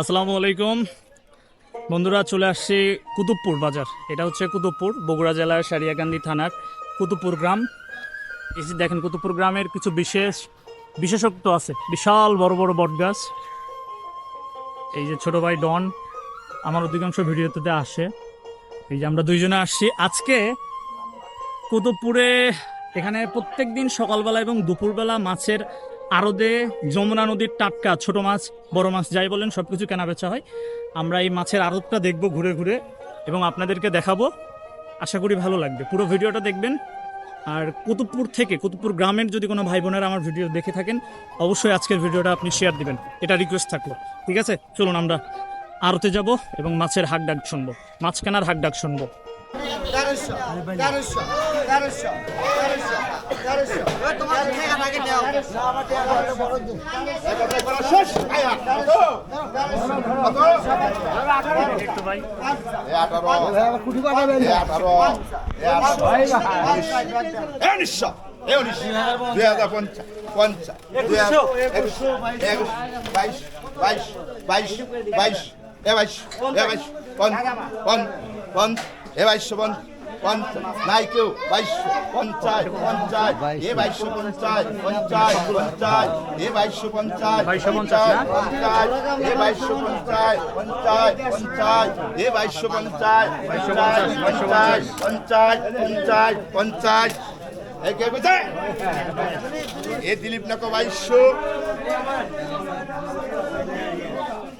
আসসালামু আলাইকুম। বন্ধুরা, চলে আসছি কুতুবপুর বাজার। এটা হচ্ছে কুতুবপুর, বগুড়া জেলার সারিয়াকান্দি থানার কুতুবপুর গ্রাম। এই যে দেখেন, কুতুবপুর গ্রামের কিছু বিশেষ বিশেষত্ব আছে। বিশাল বড় বড় বটগাছ। এই যে ছোট ভাই ডন, আমার অধিকাংশ ভিডিওতে আসে। এই যে আমরা দুইজনে আসছি। আজকে কুতুবপুরে এখানে প্রত্যেক দিন সকালবেলা এবং দুপুরবেলা মাছের আড়দে যমুনা নদীর টাটকা, ছোট মাছ, বড় মাছ যাই বলেন সব কিছু কেনা বেচা হয়। আমরা এই মাছের আড়তটা দেখব ঘুরে ঘুরে এবং আপনাদেরকে দেখাবো। আশা করি ভালো লাগবে। পুরো ভিডিওটা দেখবেন। আর কুতুবপুর থেকে, কুতুবপুর গ্রামের যদি কোনো ভাই বোনেরা আমার ভিডিও দেখে থাকেন, অবশ্যই আজকের ভিডিওটা আপনি শেয়ার দিবেন। এটা রিকোয়েস্ট থাকল। ঠিক আছে? চলুন আমরা আড়তে যাব এবং মাছের হাক ডাক শুনব। মাছ কেনার হাক ডাক শুনব উনিশশো দুই হাজার পঞ্চাশ পঞ্চাশ একশো বাইশ বাইশ বাইশ বাইশ এ বাইশ এ বাইশ পন পন পন এ বাইশ পঞ্চ নাই কেউ বাইশশো পঞ্চাশ পঞ্চাশ এ বাইশশো পঞ্চাশ পঞ্চাশ পঞ্চাশ এ বাইশশো পঞ্চাশ বাইশশো পঞ্চাশ পঞ্চাশ এ বাইশশো পঞ্চাশ পঞ্চাশ পঞ্চাশ এ বাইশশো পঞ্চাশ পঞ্চাশ পঞ্চাশ পঞ্চাশ পঞ্চাশ। পঞ্চাশ এ কে কোথায় এ দিলীপ নাকো বাইশশো।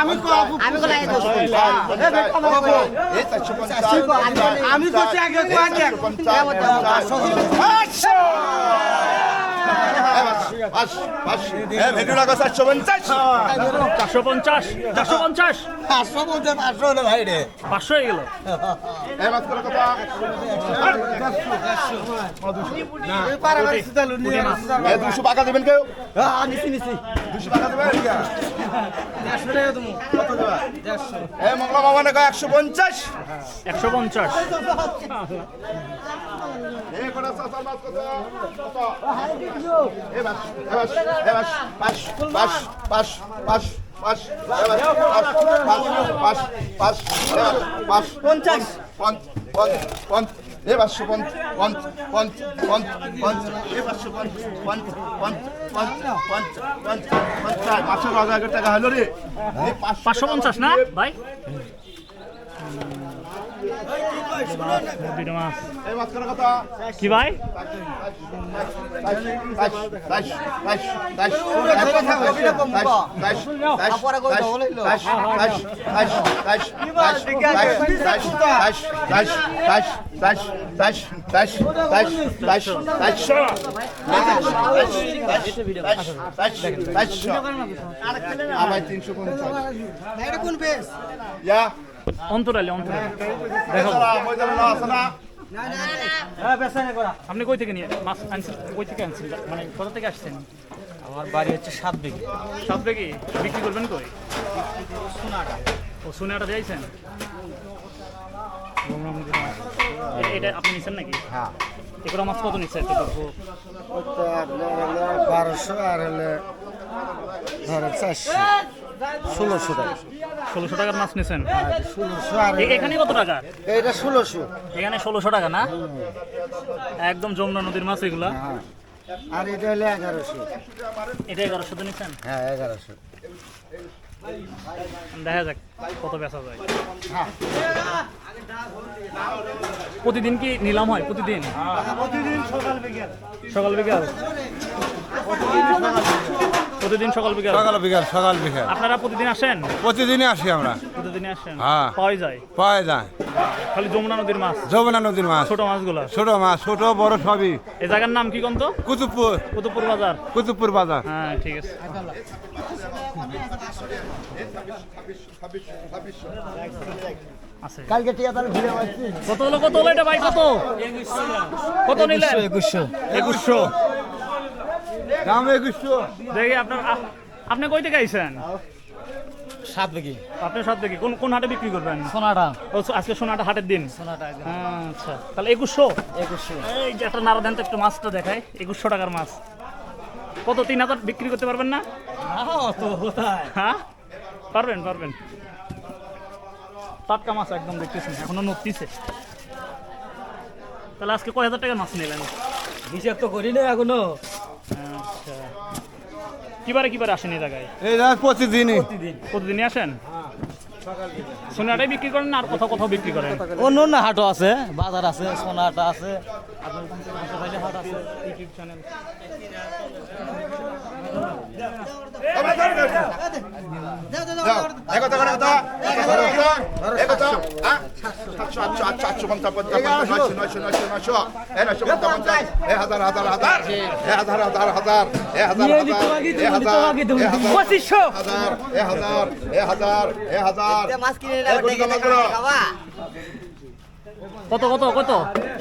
আমি আমি করছি আগে চারশো পঞ্চাশ। চারশো পঞ্চাশ চারশো পঞ্চাশ। পাঁচশো বলতে পাঁচশো হলো ভাই রে। পাঁচশো হয়ে গেল। দুশো টাকা দেবেন কেউ? নিছি নিছি। দুশো টাকা দেবেন? মঙ্গলা মামা নাকি একশো পঞ্চাশ একশো পঞ্চাশ পঞ্চাশ এ পাঁচশো পাঁচশো টাকা হলো রে পাঁচশো পঞ্চাশ না ভাই দুইটা মাছ কি ভাই আমার তিনশো কোন অন্তরালে অন্তরালে। ময়দান আছে না? আপনি কই থেকে নিয়ে মাছ আনছেন কই থেকে আনছেন মানে কোথা থেকে আসছেন? আমার বাড়ি হচ্ছে সাত বিঘে সব থেকে বিক্রি করবেন কই? ও সোনাটা এ- এটা আপনি নিচ্ছেন নাকি? হ্যাঁ। এগুলো মাছ কত নিচ্ছে? বারোশো আর হলে চারশো। ষোলোশো টাকা। ষোলোশো টাকার মাছ ষোলোশো আর এখানে কত টাকা? এইটা ষোলোশো। এখানে ষোলোশো টাকা না? একদম যমুনা নদীর মাছ এগুলা। হ্যাঁ। আর এটা হলে এগারোশো। এটা এগারোশো তো নিচ্ছেন হ্যাঁ এগারোশো। দেখা যাক কত বেচা যায়। হ্যাঁ। প্রতিদিন কি নিলাম হয়? প্রতিদিন? সকাল বিকাল। প্রতিদিন সকাল বিকাল? সকাল বিকাল সকাল বিকাল। আপনারা প্রতিদিন আসেন? প্রতিদিনই আসি আমরা। প্রতিদিনই আসেন? হ্যাঁ। পাওয়াই যায়? পাওয়া যায়। খালি যমুনা নদীর মাছ? যমুনা নদীর মাছ। ছোট মাছগুলো? ছোট মাছ ছোট বড় সবই। এই জায়গার নাম কি কন্ত কুতুবপুর। কুতুবপুর বাজার। কুতুবপুর বাজার। হ্যাঁ ঠিক আছে। আছে। কালকে টিয়া ঘুরে আসছি। কত হলো কত হলো এটা ভাই কত? কত একুশশো। একুশশো। দাম একুশশো। দেখি আপনার আপনি কই থেকে আইছেন? সাত বিঘি আপনি সব দেখি কোন কোন হাটে বিক্রি করবেন? সোনাটা। ও আজকে সোনাটা হাটের দিন? সোনাটা আচ্ছা। তাহলে একুশশো? একুশশো। এই যে একটা নাড়া দেন তো একটু মাছটা দেখায় একুশশো টাকার মাছ। কত তিন হাজার বিক্রি করতে পারবেন না? তো হ্যাঁ? পারবেন পারবেন। টাটকা মাছ একদম দেখতেছেন এখনও নড়তিছে। তাহলে আজকে কয় হাজার টাকার মাছ নিলেন? হিসাব তো করি না এখনও। কিবারে কিবারে আসেন এই জায়গায় এই রাত প্রতিদিনই প্রতিদিনই আসেন সোনাটাই বিক্রি করেন আর কোথাও কোথাও বিক্রি করেন অন্য অন্য হাটও আছে বাজার আছে সোনাটা আছে ইউটিউব হ্যাঁ পঞ্চাশ নয়শো নয়শো এ হাজার হাজার হাজার হাজার হাজার হাজার কত কত কত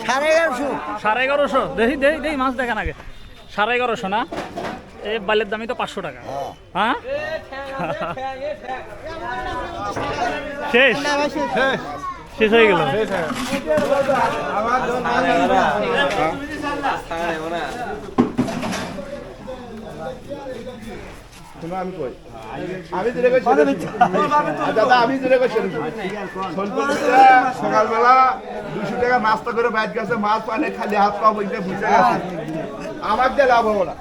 সাড়ে এগারোশো সাড়ে এগারোশো দেখি দেখি দেখি মাছ দেখেন আগে সাড়ে এগারোশো না এই বালের দামই তো পাঁচশো টাকা হ্যাঁ শেষ শেষ হয়ে গেল। আমি কই? আমি দিলে কই দাদা আমি দিলে কই সকালবেলা দুশো টাকা নাস্তা করে বাইর গেছে মাছ পানে খালি হাত পা বইতে বুঝে গেছে। আমার দিয়ে লাভ হব না।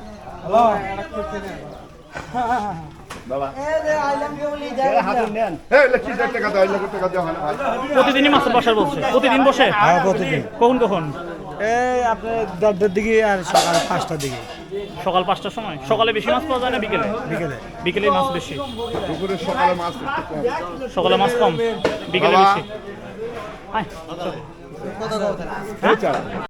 বাবা। এই লক্ষ্মী টাকা দাও লক্ষ্মী টাকা দাও না ভাই প্রতিদিনই মাছ বসার বলছে। প্রতিদিন বসে? হ্যাঁ প্রতিদিন। কখন কখন? এই আপনার দশটার দিকে আর সকাল পাঁচটার দিকে। সকাল পাঁচটার সময়? সকালে বেশি মাছ পাওয়া যায় না বিকেলে? বিকেলে। বিকেলে মাছ বেশি। দুপুরে সকালে মাছ কম সকালে মাছ কম বিকেলে বেশি।